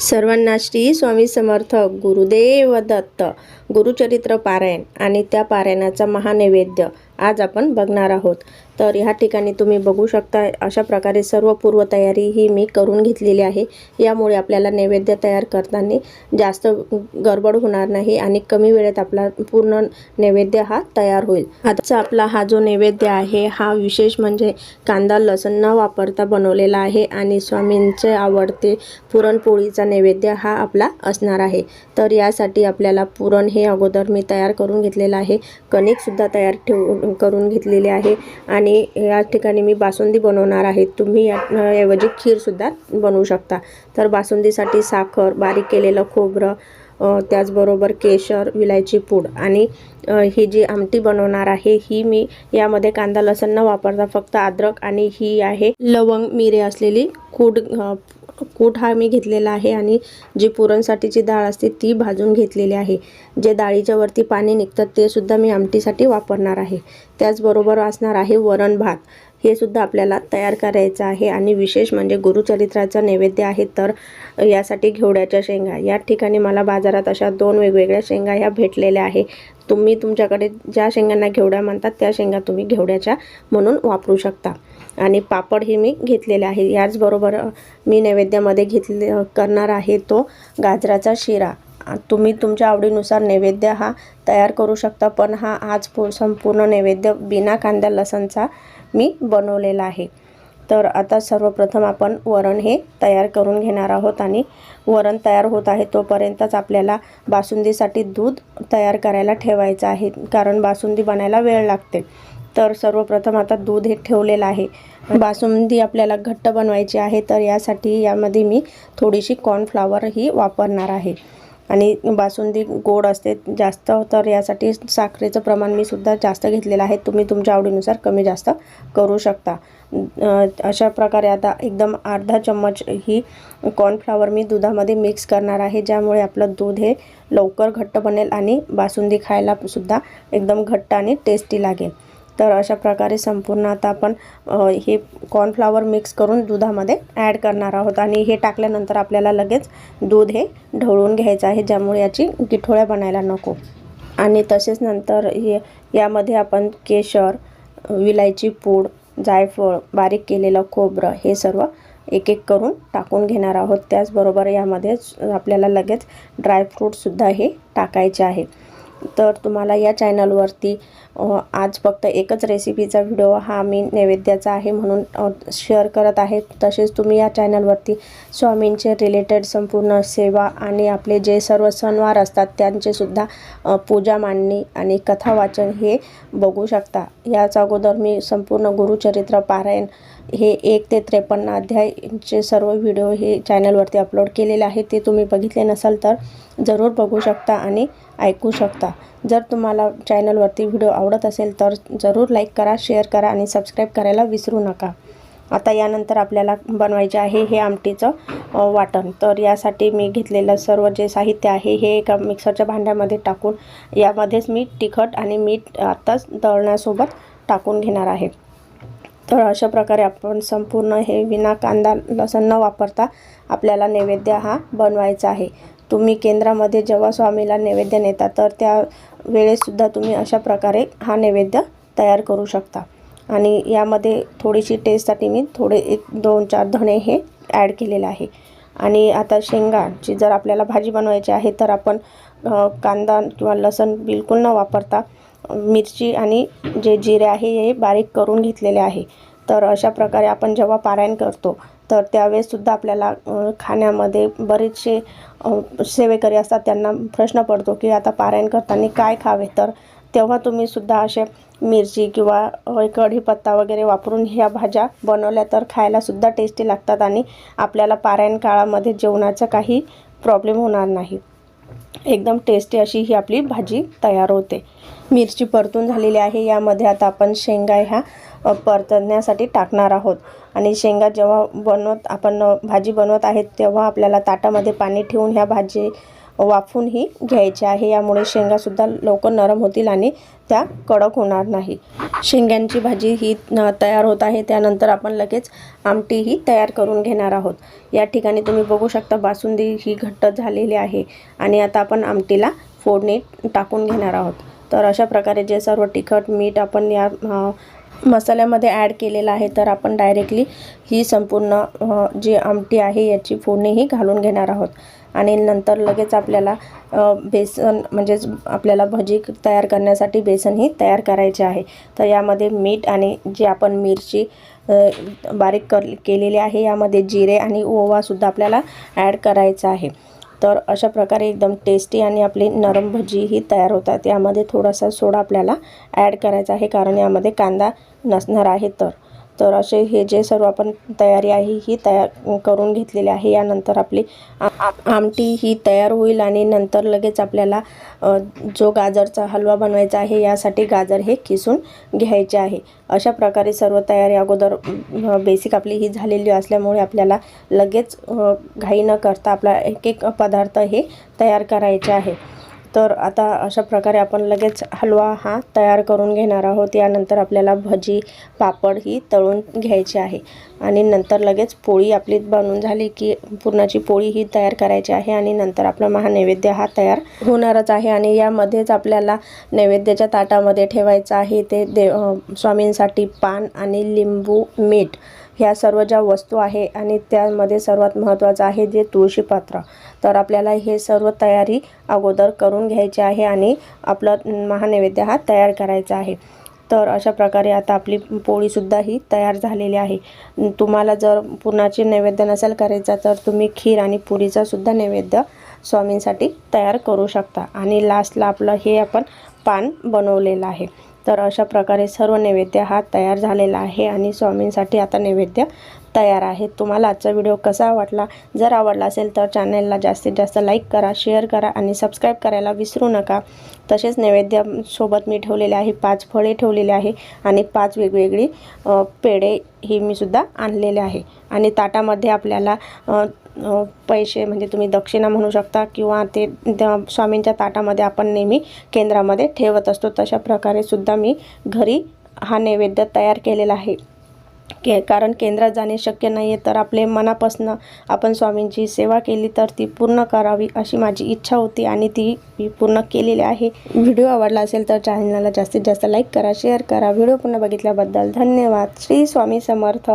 सर्वांना श्री स्वामी समर्थ गुरुदेव दत्त. गुरुचरित्र पारायण आणि त्या पारायणाचा महानैवेद्य आज आपण बघणार आहोत. तर ह्या ठिकाणी तुम्ही बघू शकता अशा प्रकारे सर्व पूर्वतयारी ही मी करून घेतलेली आहे. यामुळे आपल्याला नैवेद्य तयार करताना जास्त गडबड होणार नाही आणि कमी वेळेत आपला पूर्ण नैवेद्य हा तयार होईल. आजचा आपला हा जो नैवेद्य आहे हा विशेष म्हणजे कांदा लसण न वापरता बनवलेला आहे आणि स्वामींचे आवडते पुरणपोळीचा नैवेद्य हा आपला असणार आहे. तर यासाठी आपल्याला पुरण हे अगोदर मी तयार करून घेतलेलं आहे. कणिकसुद्धा तयार ठेवून करून घेतलेली आहे आणि आणि या ठिकाणी मी बासुंदी बनवणार आहे. तुम्ही या ऐवजी खीरसुद्धा बनवू शकता. तर बासुंदीसाठी साखर बारीक केलेलं खोबरं त्याचबरोबर केशर विलायची पूड आणि ही जी आमटी बनवणार आहे ही मी यामध्ये कांदा लसण न वापरता फक्त अद्रक आणि ही आहे लवंग मिरे असलेली कूड कूट हा मी घेतलेला आहे आणि जी पुरणसाठीची डाळ असते ती भाजून घेतलेली आहे. जे डाळीच्या वरती पाणी निघतात ते सुद्धा मी आमटीसाठी वापरणार आहे. त्याचबरोबर असणार आहे वरण भात. हे सुद्धा आपल्याला तयार करायचं आहे आणि विशेष म्हणजे गुरुचरित्राचं नैवेद्य आहे तर यासाठी घेवड्याच्या शेंगा. या ठिकाणी मला बाजारात अशा दोन वेगवेगळ्या शेंगा ह्या भेटलेल्या आहे. तुम्ही तुमच्याकडे ज्या शेंगांना घेवड्या म्हणतात त्या शेंगा तुम्ही घेवड्याच्या म्हणून वापरू शकता. आणि पापड हे मी घेतलेले आहे. याचबरोबर मी नैवेद्यामध्ये घेतले करणार आहे तो गाजराचा शिरा. तुम्ही तुमच्या आवडीनुसार नैवेद्य हा तयार करू शकता पण हा आज पू संपूर्ण नैवेद्य बिना कांद्या लसणचा मी बनवलेला आहे. तर आता सर्वप्रथम आपण वरण हे तयार करून घेणार आहोत आणि वरण तयार होत आहे तोपर्यंतच आपल्याला बासुंदीसाठी दूध तयार करायला ठेवायचं आहे कारण बासुंदी बनायला वेळ लागते. तर सर्वप्रथम आता दूध हे ठेवलेलं आहे. बासुंदी आपल्याला घट्ट बनवायची आहे तर यासाठी यामध्ये मी थोडीशी कॉर्नफ्लावर ही वापरणार आहे. आणि बासुंदी गोड असते जास्त तर यासाठी साखरेचं प्रमाण मी सुद्धा जास्त घेतलेलं आहे. तुम्ही तुमच्या आवडीनुसार कमी जास्त करू शकता. अशा प्रकारे आता एकदम अर्धा चम्मच ही कॉर्नफ्लावर मी दुधामध्ये मिक्स करणार आहे ज्यामुळे आपलं दूध हे लवकर घट्ट बनेल आणि बासुंदी खायला सुद्धा एकदम घट्ट आणि टेस्टी लागेल. तर अशा प्रकारे संपूर्ण आता आपण हे कॉर्नफ्लावर मिक्स करून दुधामध्ये ॲड करणार आहोत. आणि हे टाकल्यानंतर आपल्याला लगेच दूध हे ढवळून घ्यायचं आहे ज्यामुळे याची गिठोळ्या बनायला नको. आणि तसेच नंतर हे यामध्ये आपण केशर विलायची पूड जायफळ बारीक केलेलं खोबरं हे सर्व एक एक करून टाकून घेणार आहोत. त्याचबरोबर यामध्येच आपल्याला लगेच ड्रायफ्रूटसुद्धा हे टाकायचे आहे. तर तुम्हाला या चॅनलवरती आज फक्त एकच रेसिपीचा व्हिडिओ हा मी नैवेद्याचा आहे म्हणून शेअर करत आहे. तसेच तुम्ही या चॅनलवरती स्वामींचे रिलेटेड संपूर्ण सेवा आणि आपले जे सर्व सणवार असतात त्यांचेसुद्धा पूजा मांडणी आणि कथा वाचन हे बघू शकता. याच अगोदर मी संपूर्ण गुरुचरित्र पारायण हे एक ते त्रेपन्न अध्यायचे सर्व व्हिडिओ हे चॅनलवरती अपलोड केलेले आहे ते तुम्ही बघितले नसाल तर जरूर बघू शकता आणि ऐकू शकता. जर तुम्हाला चॅनलवरती व्हिडिओ आवडत असेल तर जरूर लाईक करा शेअर करा आणि सबस्क्राईब करायला विसरू नका. आता यानंतर आपल्याला बनवायचे आहे हे आमटीचं वाटण. तर यासाठी मी घेतलेलं सर्व जे साहित्य आहे हे एका मिक्सरच्या भांड्यामध्ये टाकून यामध्येच मी तिखट आणि मीठ आत्ताच दळण्यासोबत टाकून घेणार आहे. तर अशा प्रकारे आपण संपूर्ण हे विना कांदा लसण न वापरता आपल्याला नैवेद्य हा बनवायचा आहे. तुम्ही केंद्रामध्ये जेव्हा स्वामीला नैवेद्य नेता तर त्या वेळेससुद्धा तुम्ही अशा प्रकारे हा नैवेद्य तयार करू शकता. आणि यामध्ये थोडीशी टेस्टसाठी मी थोडे एक दोन चार धणे हे ॲड केलेले आहे. आणि आता शेंगाची जर आपल्याला भाजी बनवायची आहे तर आपण कांदा किंवा लसण बिलकुल न वापरता मिरची आणि जे जिरे आहे हे बारीक करून घेतलेले आहे. तर अशा प्रकारे आपण जेव्हा पारायण करतो तर त्यावेळेससुद्धा आपल्याला खाण्यामध्ये बरेचसे सेवेकरी असतात त्यांना प्रश्न पडतो की आता पारायण करताना काय खावे? तर तेव्हा तुम्ही सुद्धा असे मिरची किंवा कढीपत्ता वगैरे वापरून ह्या भाज्या बनवल्या तर खायलासुद्धा टेस्टी लागतात आणि आपल्याला पारायण काळामध्ये जेवणाचा काही प्रॉब्लेम होणार नाही. एकदम टेस्टी अशी ही आपली भाजी तयार होते. मिरची परतून झालेली आहे. यामध्ये आता आपण शेंगा ह्या परतण्यासाठी टाकणार आहोत. आणि शेंगा जेव्हा बनवत आपण भाजी बनवत आहेत तेव्हा आपल्याला ताटामध्ये पाणी ठेवून ह्या भाजी वाफूनही घ्यायची आहे. यामुळे शेंगासुद्धा लवकर नरम होतील आणि त्या कडक होणार नाही. शेंग्यांची भाजी ही तयार होत आहे. त्यानंतर आपण लगेच आमटीही तयार करून घेणार आहोत. या ठिकाणी तुम्ही बघू शकता बासुंदी ही घट्ट झालेली आहे. आणि आता आपण आमटीला फोडणी टाकून घेणार आहोत. तर अशा प्रकारे जे सर्व तिखट मीठ आपण या मसाल्यामध्ये ॲड केलेलं आहे तर आपण डायरेक्टली ही संपूर्ण जी आमटी आहे याची फोडणीही घालून घेणार आहोत. आणि नंतर लगेच आपल्याला बेसन म्हणजेच आपल्याला भजी तयार करण्यासाठी बेसनही तयार करायचे आहे. तर यामध्ये मीठ आणि जी आपण मिरची बारीक कर केलेली आहे यामध्ये जिरे आणि ओवासुद्धा आपल्याला ॲड करायचा आहे. तर अशा प्रकारे एकदम टेस्टी आणि आपली नरम भजी ही तयार होतात. यामध्ये थोडासा सोडा आपल्याला ॲड करायचा आहे कारण यामध्ये कांदा नसणार आहे तर. तर असे हे जे सर्व आपण तयारी आहे ही तयार करून घेतलेली आहे. यानंतर आपली आमटी ही तयार होईल आणि नंतर लगेच आपल्याला जो गाजरचा हलवा बनवायचा आहे यासाठी गाजर हे किसून घ्यायचे आहे. अशा प्रकारे सर्व तयारी अगोदर बेसिक आपली ही झालेली असल्यामुळे आपल्याला लगेच घाई न करता आपला एक एक पदार्थ हे तयार करायचे आहे. तर आता अशा प्रकारे आपण लगेच हलवा हा तयार करून घेणार आहोत. यानंतर आपल्याला भजी पापड ही तळून घ्यायची आहे. आणि नंतर लगेच पोळी आपली बनून झाली की पुरणाची पोळी ही तयार करायची आहे आणि नंतर आपला महानैवेद्य हा तयार होणारच आहे. आणि यामध्येच आपल्याला नैवेद्याच्या ताटामध्ये ठेवायचं आहे. ते देव स्वामींसाठी पान आणि लिंबू मीठ ह्या सर्व ज्या वस्तू आहे आणि त्यामध्ये सर्वात महत्त्वाचं आहे जे तुळशीपात्र तर आपल्याला हे सर्व तयारी अगोदर करून घ्यायची आहे आणि आपलं महानैवेद्य हा तयार करायचा आहे. तर अशा प्रकारे आता आपली पोळीसुद्धा ही तयार झालेली आहे. तुम्हाला जर पुरणाचे नैवेद्य नसेल करायचा तर तुम्ही खीर आणि पुरीचा सुद्धा नैवेद्य स्वामींसाठी तयार करू शकता. आणि लास्टला आपलं हे आपण पान बनवलेलं आहे. तर अशा प्रकारे सर्व नैवेद्य हा तयार झालेला आहे आणि स्वामींसाठी आता नैवेद्य तयार आहेत तुम्हाला आजचा व्हिडिओ कसा वाटला? जर आवडला असेल तर चॅनलला जास्तीत जास्त लाईक करा शेअर करा आणि सबस्क्राईब करायला विसरू नका. तसेच नैवेद्यासोबत मी ठेवलेले आहे पाच फळे ठेवलेले आहे आणि पाच वेगवेगळी पेढे ही मी सुद्धा आणलेले आहे. आणि ताटामध्ये आपल्याला पैसे म्हणजे तुम्ही दक्षिणा म्हणू शकता किंवा ते त्या स्वामींच्या ताटामध्ये आपण नेहमी केंद्रामध्ये ठेवत असतो. तशा प्रकारे सुद्धा मी घरी हा नैवेद्य तयार केलेला आहे. के कारण केंद्रात जाणे शक्य नाही आहे तर आपले मनापासनं आपण स्वामींची सेवा केली तर ती पूर्ण करावी अशी माझी इच्छा होती आणि ती मी पूर्ण केलेली आहे. व्हिडिओ आवडला असेल तर चॅनलला जास्तीत जास्त लाईक करा शेअर करा. व्हिडिओ पुन्हा बघितल्याबद्दल धन्यवाद. श्री स्वामी समर्थ.